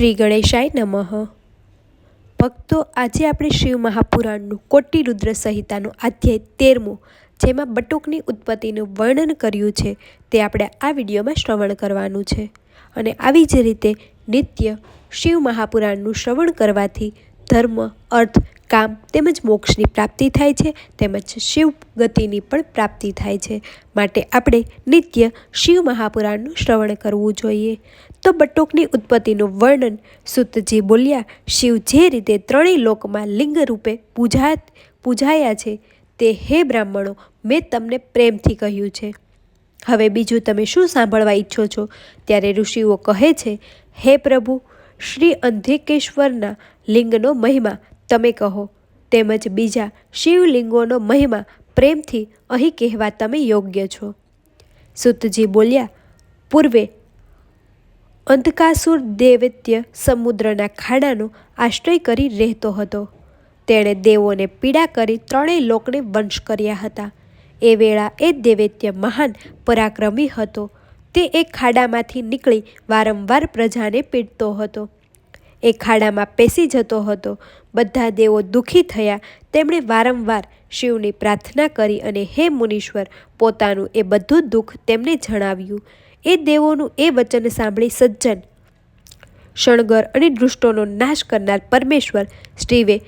શ્રી ગણેશાય નમઃ. ભક્તો, આજે આપણે શિવ મહાપુરાણનું કોટી રુદ્ર સંહિતાનો અધ્યાય તેરમો, જેમાં બટુકની ઉત્પત્તિનું વર્ણન કર્યું છે, તે આપણે આ વિડીયોમાં શ્રવણ કરવાનું છે. અને આવી જ રીતે નિત્ય શિવ મહાપુરાણનું શ્રવણ કરવાથી ધર્મ, અર્થ, કામ તેમજ મોક્ષની પ્રાપ્તિ થાય છે તેમજ શિવ ગતિની પણ પ્રાપ્તિ થાય છે. માટે આપણે નિત્ય શિવ મહાપુરાણનું શ્રવણ કરવું જોઈએ. તો બટોકની ઉત્પત્તિનું વર્ણન સુતજી બોલ્યા, શિવ જે રીતે ત્રણેય લોકમાં લિંગ રૂપે પૂજા પૂજાયા છે તે હે બ્રાહ્મણો, મેં તમને પ્રેમથી કહ્યું છે. હવે બીજું તમે શું સાંભળવા ઈચ્છો છો? ત્યારે ઋષિઓ કહે છે, હે પ્રભુ શ્રી અંધિકેશ્વરના લિંગનો મહિમા તમે કહો. તેમજ બીજા શિવલિંગોનો મહિમા પ્રેમથી અહીં કહેવા તમે યોગ્ય છો. સુતજી બોલ્યા, પૂર્વે અંધકાસુર દેવત્ય સમુદ્રના ખાડાનો આશ્રય કરી રહેતો હતો. તેણે દેવોને પીડા કરી ત્રણેય લોકને વંશ કર્યા હતા. એ વેળા એ દેવત્ય મહાન પરાક્રમી હતો. તે એક ખાડામાંથી નીકળી વારંવાર પ્રજાને પીટતો હતો. એ ખાડામાં પેસી જતો હતો. બધા દેવો દુઃખી થયા. તેમણે વારંવાર શિવની પ્રાર્થના કરી અને હે મુનીશ્વર, પોતાનું એ બધું દુઃખ તેમને જણાવ્યું. એ દેવોનું એ વચન સાંભળી સજ્જન શણગર અને દૃષ્ટોનો નાશ કરનાર પરમેશ્વર શ્રીવે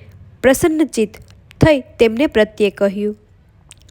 પ્રસન્નચિત થઈ તેમને પ્રત્યે કહ્યું.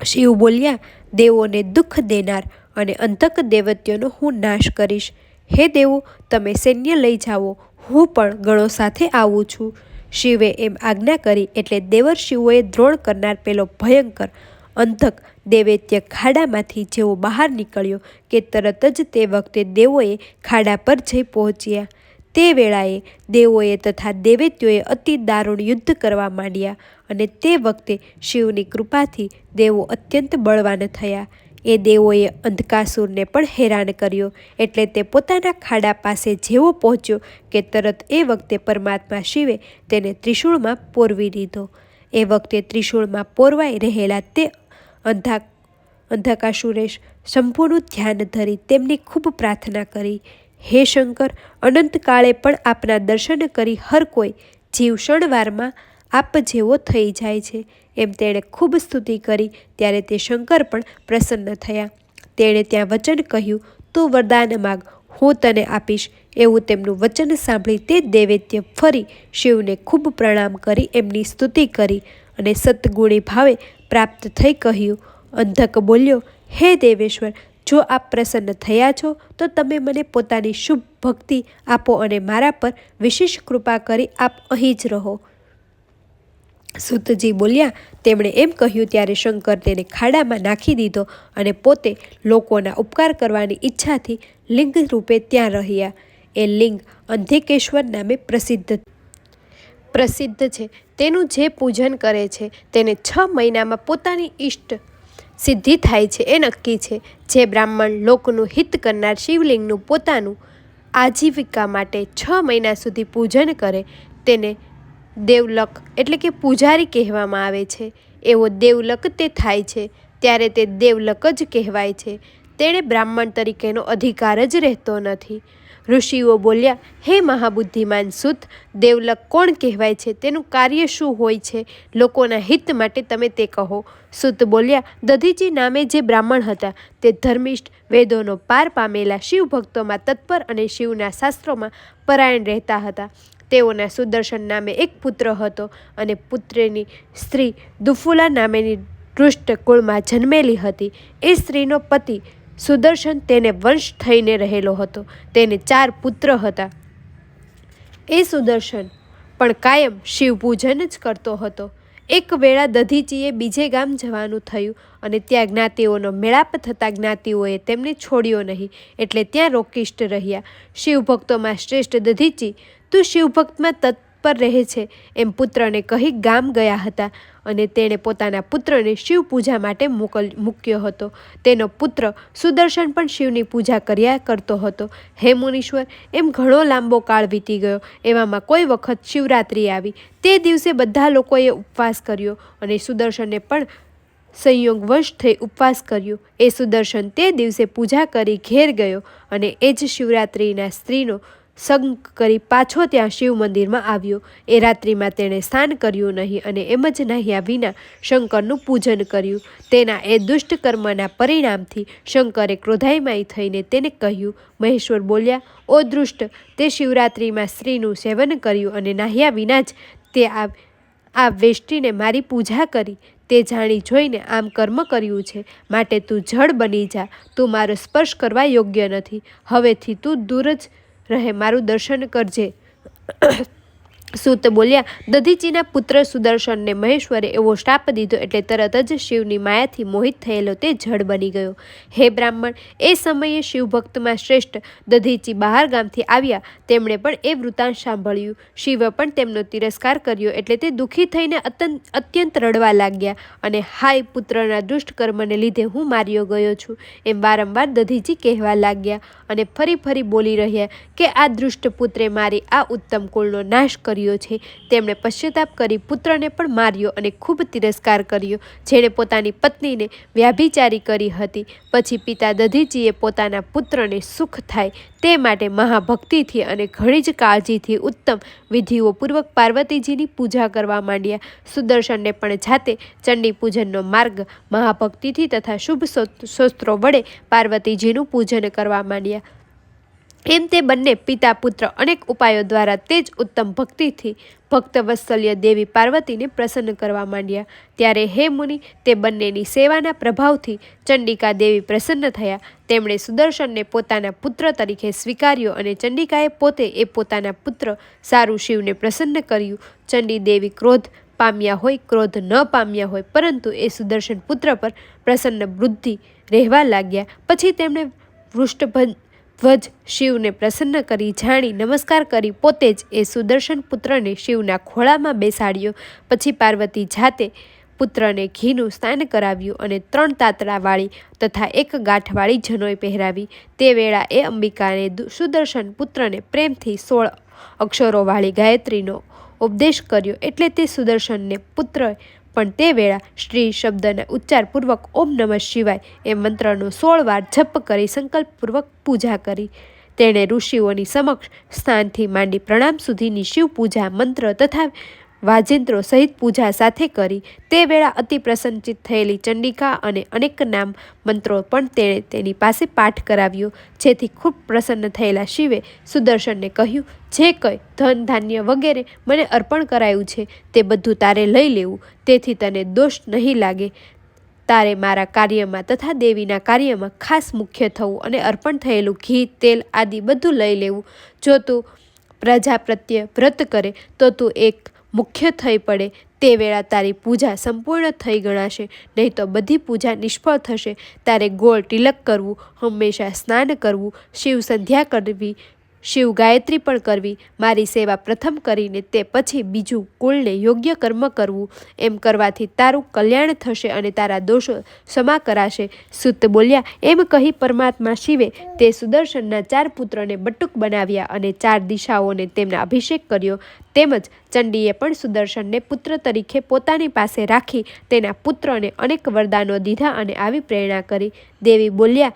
શિવ બોલ્યા, દેવોને દુઃખ દેનાર અને અંતક દેવત્યોનો હું નાશ કરીશ. હે દેવો, તમે સૈન્ય લઈ જાઓ. હું પણ ગણો સાથે આવું છું. શિવે એમ આજ્ઞા કરી એટલે દેવર શિવોએ દ્રોણ કરનાર પેલો ભયંકર અંધક દેવૈત્ય ખાડામાંથી જેવો બહાર નીકળ્યો કે તરત જ તે વખતે દેવોએ ખાડા પર જઈ પહોંચ્યા. તે વેળાએ દેવોએ તથા દેવેત્યોએ અતિ દારૂણ યુદ્ધ કરવા માંડ્યા અને તે વખતે શિવની કૃપાથી દેવો અત્યંત બળવાન થયા. એ દેવોએ અંધકાસુરને પણ હેરાન કર્યો એટલે તે પોતાના ખાડા પાસે જેવો પહોંચ્યો કે તરત એ વખતે પરમાત્મા શિવે તેને ત્રિશૂળમાં પોરવી દીધો. એ વખતે ત્રિશૂળમાં પોરવાઈ રહેલા તે અંધા અંધકાશુરેશ શંભુનું ધ્યાન ધરી તેમની ખૂબ પ્રાર્થના કરી. હે શંકર અનંતકાળે પણ આપના દર્શન કરી હર કોઈ જીવ ક્ષણવારમાં આપ જેવો થઈ જાય છે. એમ તેણે ખૂબ સ્તુતિ કરી, ત્યારે તે શંકર પણ પ્રસન્ન થયા. તેણે ત્યાં વચન કહ્યું, તું વરદાન માગ, હું તને આપીશ. એવું તેમનું વચન સાંભળી તે દૈવૈત્ય ફરી શિવને ખૂબ પ્રણામ કરી, એમની સ્તુતિ કરી અને સતગુણી ભાવે પ્રાપ્ત થઈ કહ્યું, અંધક બોલ્યો, હે દેવેશ્વર જો આપ પ્રસન્ન થયા છો, તો તમે મને પોતાની શુભ ભક્તિ આપો અને મારા પર વિશેષ કૃપા કરી આપ અહીં જ રહો. સુતજી બોલ્યા, તેમણે એમ કહ્યું, ત્યારે શંકર તેને ખાડામાં નાખી દીધો અને પોતે લોકોના ઉપકાર કરવાની ઈચ્છાથી લિંગ રૂપે ત્યાં રહ્યા. એ લિંગ અંધિકેશ્વર નામે પ્રસિદ્ધ પ્રસિદ્ધ છે. તેનું જે પૂજન કરે છે, તેને છ મહિનામાં પોતાની ઈષ્ટ સિદ્ધિ થાય છે, એ નક્કી છે. જે બ્રાહ્મણ લોકનું હિત કરનાર શિવલિંગનું પોતાનું આજીવિકા માટે છ મહિના સુધી પૂજન કરે, તેને દેવલક એટલે કે પૂજારી કહેવામાં આવે છે. એવો દેવલક તે થાય છે, ત્યારે તે દેવલક જ કહેવાય છે. તેણે બ્રાહ્મણ તરીકેનો અધિકાર જ રહેતો નથી. ઋષિઓ બોલ્યા, હે મહાબુદ્ધિમાન સુત, દેવલક કોણ કહેવાય છે? તેનું કાર્ય શું હોય છે? લોકોના હિત માટે તમે તે કહો. સુત બોલ્યા, દધીજી નામે જે બ્રાહ્મણ હતા, તે ધર્મિષ્ઠ, વેદોનો પાર પામેલા શિવ ભક્તોમાં તત્પર અને શિવના શાસ્ત્રોમાં પરાયણ રહેતા હતા. તેઓના સુદર્શન નામે એક પુત્ર હતો અને પુત્રની સ્ત્રી દુફુલા નામેની દુષ્ટ કુળમાં જન્મેલી હતી. એ સ્ત્રીનો પતિ સુદર્શન તેને વંશ થઈને રહેલો હતો. તેને ચાર પુત્ર હતા. એ સુદર્શન પણ કાયમ શિવ પૂજન જ કરતો હતો. એક વેળા દધીચીએ બીજે ગામ જવાનું થયું અને ત્યાં જ્ઞાતિઓનો મેળાપ થતાં જ્ઞાતિઓએ તેમને છોડ્યો નહીં, એટલે ત્યાં રોકિષ્ટ રહ્યા. શિવભક્તોમાં શ્રેષ્ઠ દધીચી તું શિવભક્તમાં તત્પર રહે છે, એમ પુત્રને કહી ગામ ગયા હતા. અને તેણે પોતાના પુત્રને શિવ પૂજા માટે મોકલ, મૂક્યો હતો. તેનો પુત્ર સુદર્શન પણ શિવની પૂજા કર્યા કરતો હતો. હે મુનીશ્વર, એમ ઘણો લાંબો કાળ વીતી ગયો. એવામાં કોઈ વખત શિવરાત્રિ આવી. તે દિવસે બધા લોકોએ ઉપવાસ કર્યો અને સુદર્શને પણ સંયોગવશ થઈ ઉપવાસ કર્યો. એ સુદર્શન તે દિવસે પૂજા કરી ઘેર ગયો અને એ જ શિવરાત્રિના સ્ત્રીનો સંગ કરી પાછો ત્યાં શિવ મંદિરમાં આવ્યો. એ રાત્રિમાં તેણે સ્નાન કર્યું નહીં અને એમ જ નાહ્યા વિના શંકરનું પૂજન કર્યું. તેના એ દુષ્ટ કર્મના પરિણામથી શંકરે ક્રોધાઈમાઈ થઈને તેને કહ્યું, મહેશ્વર બોલ્યા, ઓ દૃષ્ટ, તે શિવરાત્રિમાં સ્ત્રીનું સેવન કર્યું અને નાહ્યા વિના જ તે આ આ વેષ્ટિને મારી પૂજા કરી. તે જાણી જોઈને આમ કર્મ કર્યું છે. માટે તું જળ બની જા. તું મારો સ્પર્શ કરવા યોગ્ય નથી. હવેથી તું દૂર જ રહે મારું દર્શન કરજે. સુત બોલ્યા દધીચીના પુત્ર સુદર્શનને મહેશ્વરે એવો શ્રાપ દીધો એટલે તરત જ શિવની માયાથી મોહિત થયેલો તે જળ બની ગયો. હે બ્રાહ્મણ, એ સમયે શિવભક્તમાં શ્રેષ્ઠ દધીચી બહાર ગામથી આવ્યા. તેમણે પણ એ વૃત્તાંત સાંભળ્યું. શિવે પણ તેમનો તિરસ્કાર કર્યો એટલે તે દુઃખી થઈને અત્યંત અત્યંત રડવા લાગ્યા અને, હાય પુત્રના દુષ્ટ કર્મને લીધે હું માર્યો ગયો છું. એમ વારંવાર દધીચી કહેવા લાગ્યા અને ફરી ફરી બોલી રહ્યા કે, આ દુષ્ટ પુત્રે મારી આ ઉત્તમ કુળનો નાશ કર્યો છે. તેમણે પશ્ચાતાપ કરી પુત્રને પણ માર્યો અને ખૂબ તિરસ્કાર કર્યો, જેણે પોતાની પત્નીને વ્યાભિચારી કરી હતી. પછી પિતા દધીજીએ પોતાના પુત્રને સુખ થાય તે માટે મહાભક્તિથી અને ઘણી જ કાળજીથી ઉત્તમ વિધિઓપૂર્વક પાર્વતીજીની પૂજા કરવા માંડ્યા. સુદર્શનને પણ જાતે ચંડી પૂજનનો માર્ગ મહાભક્તિથી તથા શુભ શસ્ત્રો વડે પાર્વતીજીનું પૂજન કરવા માંડ્યા. એમ તે બંને પિતા, પુત્ર અનેક ઉપાયો દ્વારા તે જ ઉત્તમ ભક્તિથી ભક્તવત્સલ્ય દેવી પાર્વતીને પ્રસન્ન કરવા માંડ્યા. ત્યારે હે મુનિ, તે બંનેની સેવાના પ્રભાવથી ચંડિકા દેવી પ્રસન્ન થયા. તેમણે સુદર્શનને પોતાના પુત્ર તરીકે સ્વીકાર્યો અને ચંડિકાએ પોતે એ પોતાના પુત્ર સારું શિવને પ્રસન્ન કર્યું. ચંડી દેવી ક્રોધ પામ્યા હોય, ક્રોધ ન પામ્યા હોય, પરંતુ એ સુદર્શન પુત્ર પર પ્રસન્ન વૃદ્ધિ રહેવા લાગ્યા. પછી તેમણે વૃષ્ટભ ધ્વજ શિવને પ્રસન્ન કરી જાણી નમસ્કાર કરી પોતે જ એ સુદર્શન પુત્રને શિવના ખોળામાં બેસાડ્યો. પછી પાર્વતી જાતે પુત્રને ઘીનું સ્નાન કરાવ્યું અને ત્રણ તાતરાવાળી તથા એક ગાંઠવાળી જનોઈ પહેરાવી. તે વેળા એ અંબિકાને સુદર્શન પુત્રને પ્રેમથી સોળ અક્ષરોવાળી ગાયત્રીનો ઉપદેશ કર્યો. એટલે તે સુદર્શનને પુત્ર પણ તે વેળા શ્રી શબ્દના ઉચ્ચારપૂર્વક ઓમ નમઃ શિવાય એ મંત્રનો સોળ વાર જપ કરી સંકલ્પપૂર્વક પૂજા કરી. તેણે ઋષિઓની સમક્ષ સ્થાનથી માંડી પ્રણામ સુધીની શિવ પૂજા મંત્ર તથા વાજિંત્રો સહિત પૂજા સાથે કરી તે વેળા અતિ પ્રસન્નચિત થયેલી ચંડિકા અને અનેક નામ મંત્રો પણ તેણે તેની પાસે પાઠ કરાવ્યો, જેથી ખૂબ પ્રસન્ન થયેલા શિવે સુદર્શનને કહ્યું, જે કંઈ ધન ધાન્ય વગેરે મને અર્પણ કરાયું છે તે બધું તારે લઈ લેવું, તેથી તને દોષ નહીં લાગે. તારે મારા કાર્યમાં તથા દેવીના કાર્યમાં ખાસ મુખ્ય થવું અને અર્પણ થયેલું ઘી, તેલ આદિ બધું લઈ લેવું. જો તું પ્રજા પ્રત્યે વ્રત કરે, તો તું એક મુખ્ય થઈ પડે તે વેળા તારી પૂજા સંપૂર્ણ થઈ ગણાશે, નહીં તો બધી પૂજા નિષ્ફળ થશે. તારે ગોળ તિલક કરવું, હંમેશા સ્નાન કરવું, શિવ સંધ્યા કરવી શિવ ગાયત્રી પણ કરવી. મારી સેવા પ્રથમ કરીને તે પછી બીજું કુળને યોગ્ય કર્મ કરવું. એમ કરવાથી તારું કલ્યાણ થશે અને તારા દોષો ક્ષમા કરાશે. સુત બોલ્યા, એમ કહી પરમાત્મા શિવે તે સુદર્શનના ચાર પુત્રને બટુક બનાવ્યા અને ચાર દિશાઓને તેમના અભિષેક કર્યો. તેમજ ચંડીએ પણ સુદર્શનને પુત્ર તરીકે પોતાની પાસે રાખી તેના પુત્રને અનેક વરદાનો દીધા અને આવી પ્રેરણા કરી. દેવી બોલ્યા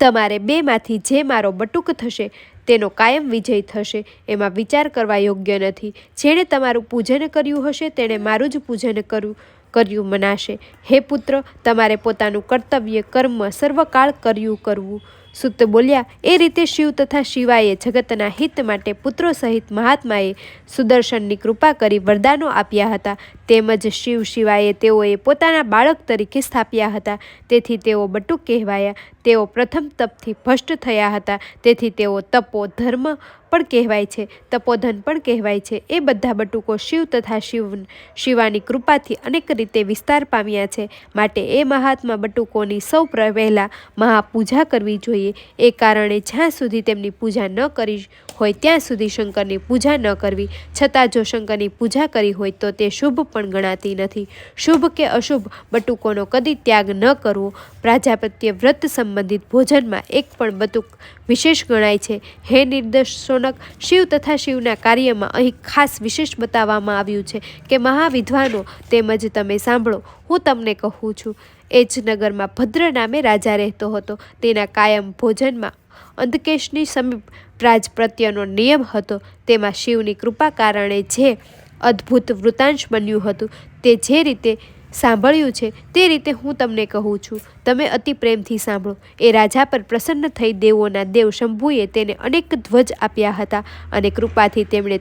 તમારે બેમાંથી જે મારો બટુક થશે, તેનો કાયમ વિજય થશે. એમાં વિચાર કરવા યોગ્ય નથી. જેણે તમારું પૂજન કર્યું હશે, તેણે મારું જ પૂજન કર્યું કર્યું મનાશે. હે પુત્ર, તમારે પોતાનું કર્તવ્ય કર્મ સર્વકાળ કર્યું કરવું. સુત બોલ્યા, એ રીતે શિવ તથા શિવાએ જગતના હિત માટે પુત્રો સહિત મહાત્માએ સુદર્શનની કૃપા કરી વરદાનો આપ્યા હતા. તેમજ શિવ શિવાએ તેઓએ પોતાના બાળક તરીકે સ્થાપ્યા હતા. તેથી તેઓ બટુક કહેવાયા. તેઓ પ્રથમ તપથી ભ્રષ્ટ થયા હતા. તેથી તેઓ તપો ધર્મ પણ કહેવાય છે. તપોધન પણ કહેવાય છે. એ બધા બટુકો શિવ તથા શિવ શિવાની કૃપાથી અનેક રીતે વિસ્તાર પામ્યા છે. માટે એ મહાત્મા બટુકોની સૌ પહેલાં મહાપૂજા કરવી જોઈએ. એ કારણે જ્યાં સુધી તેમની પૂજા ન કરી હોય, ત્યાં સુધી શંકરની પૂજા ન કરવી. છતાં જો શંકરની પૂજા કરી હોય, તો તે શુભ પણ ગણાતી નથી. શુભ કે અશુભ બટુકોનો કદી ત્યાગ ન કરવો. પ્રાજાપત્ય વ્રત સંબંધિત ભોજનમાં એક પણ બતુક વિશેષ ગણાય છે. હે નિર્દેશોનક શિવ તથા શિવના કાર્યમાં અહીં ખાસ વિશેષ બતાવવામાં આવ્યું છે કે મહાવિદ્વાનો તેમજ તમે સાંભળો, હું તમને કહું છું. એ જ નગરમાં ભદ્ર નામે રાજા રહેતો હતો. તેના કાયમ ભોજનમાં અંધકેશની સમીપ રાજ પ્રત્યેનો નિયમ હતો. તેમાં શિવની કૃપા કારણે જે અદ્ભુત વૃતાંશ બન્યું હતું, તે જે રીતે સાંભળ્યું છે, તે રીતે હું તમને કહું છું. તમે અતિ પ્રેમથી સાંભળો. એ રાજા પર પ્રસન્ન થઈ દેવોના દેવ શંભુએ તેને અનેક ધ્વજ આપ્યા હતા અને કૃપાથી તેમણે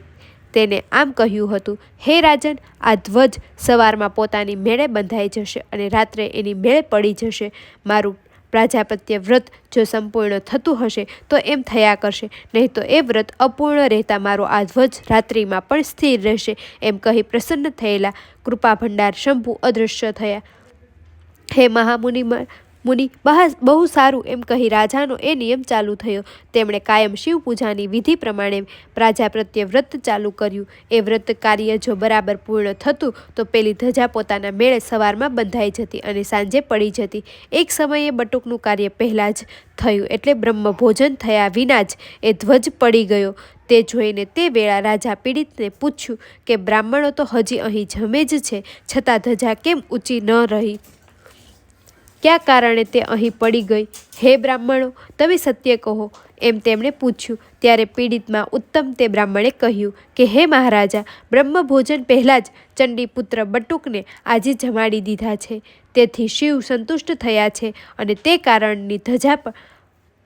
તેને આમ કહ્યું હતું, હે રાજન, આ ધ્વજ સવારમાં પોતાની મેળે બંધાઈ જશે અને રાત્રે એની મેળે પડી જશે. મારું પ્રાજાપત્ય વ્રત જો સંપૂર્ણ થતું હશે, તો એમ થયા કરશે. નહીં તો એ વ્રત અપૂર્ણ રહેતા મારો આ ધ્વજ રાત્રિમાં પણ સ્થિર રહેશે, એમ કહી પ્રસન્ન થયેલા કૃપા ભંડાર શંભુ અદૃશ્ય થયા. હે મહામુનિ મુનિ બહા, બહુ સારું એમ કહી રાજાનો એ નિયમ ચાલુ થયો. તેમણે કાયમ શિવ પૂજાની વિધિ પ્રમાણે પ્રજા પ્રત્યે વ્રત ચાલુ કર્યું. એ વ્રત કાર્ય જો બરાબર પૂર્ણ થતું, તો પેલી ધજા પોતાના મેળે સવારમાં બંધાઈ જતી અને સાંજે પડી જતી. એક સમયે બટુકનું કાર્ય પહેલાં જ થયું એટલે બ્રહ્મ ભોજન થયા વિના જ એ ધ્વજ પડી ગયો. તે જોઈને તે વેળા રાજા પીડિતને પૂછ્યું કે બ્રાહ્મણો તો હજી અહીં જમે જ છે, છતાં ધજા કેમ ઊંચી ન રહી? કયા કારણે તે અહીં પડી ગઈ? હે બ્રાહ્મણો, તમે સત્ય કહો. એમ તેમણે પૂછ્યું. ત્યારે પીડિતમાં ઉત્તમ તે બ્રાહ્મણે કહ્યું કે, હે મહારાજા, બ્રહ્મભોજન પહેલાં જ ચંડીપુત્ર બટુકને આજે જમાડી દીધા છે. તેથી શિવ સંતુષ્ટ થયા છે અને તે કારણની ધજા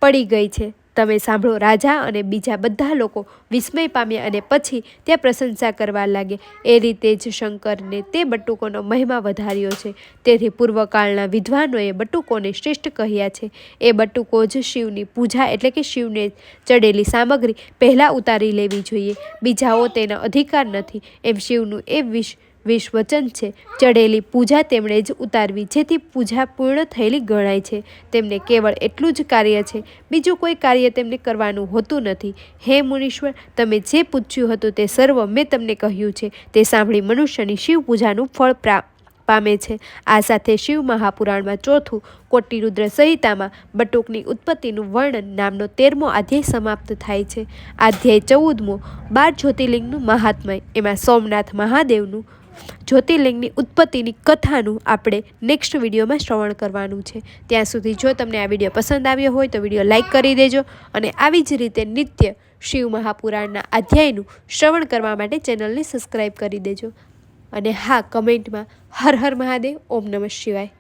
પડી ગઈ છે. તમે સાંભળો રાજા અને બીજા બધા લોકો વિસ્મય પામ્યા અને પછી ત્યાં પ્રશંસા કરવા લાગે એ રીતે જ શંકરને તે બટુકોનો મહિમા વધાર્યો છે. તેથી પૂર્વકાળના વિદ્વાનોએ બટુકોને શ્રેષ્ઠ કહ્યા છે. એ બટુકો જ શિવની પૂજા એટલે કે શિવને ચડેલી સામગ્રી પહેલાં ઉતારી લેવી જોઈએ. બીજાઓ તેનો અધિકાર નથી. એમ શિવનું એ વિશ વિશ્વચન છે. ચડેલી પૂજા તેમણે જ ઉતારવી, જેથી પૂજા પૂર્ણ થયેલી ગણાય છે. તેમને કેવળ એટલું જ કાર્ય છે. બીજું કોઈ કાર્ય તેમને કરવાનું હોતું નથી. હે મુનીશ્વર, તમે જે પૂછ્યું હતું તે સર્વ મેં તમને કહ્યું છે. તે સાંભળી મનુષ્યની શિવ પૂજાનું ફળ પ્રાપ્ત પામે છે. આ સાથે શિવ મહાપુરાણમાં ચોથું કોટિરુદ્ર સંહિતામાં બટુકની ઉત્પત્તિનું વર્ણન નામનો તેરમો અધ્યાય સમાપ્ત થાય છે. અધ્યાય ચૌદમો બાર જ્યોતિર્લિંગનું મહાત્મય, એમાં સોમનાથ મહાદેવનું જ્યોતિર્લિંગની ઉત્પત્તિની કથાનું આપણે નેક્સ્ટ વિડીયોમાં શ્રવણ કરવાનું છે. ત્યાં સુધી જો તમને આ વીડિયો પસંદ આવ્યો હોય તો વીડિયો લાઇક કરી દેજો અને આવી જ રીતે નિત્ય શિવ મહાપુરાણના અધ્યાયનું શ્રવણ કરવા માટે ચેનલને સબસ્ક્રાઈબ કરી દેજો. અને હા કમેન્ટમાં હર હર મહાદેવ, ઓમ નમઃ શિવાય.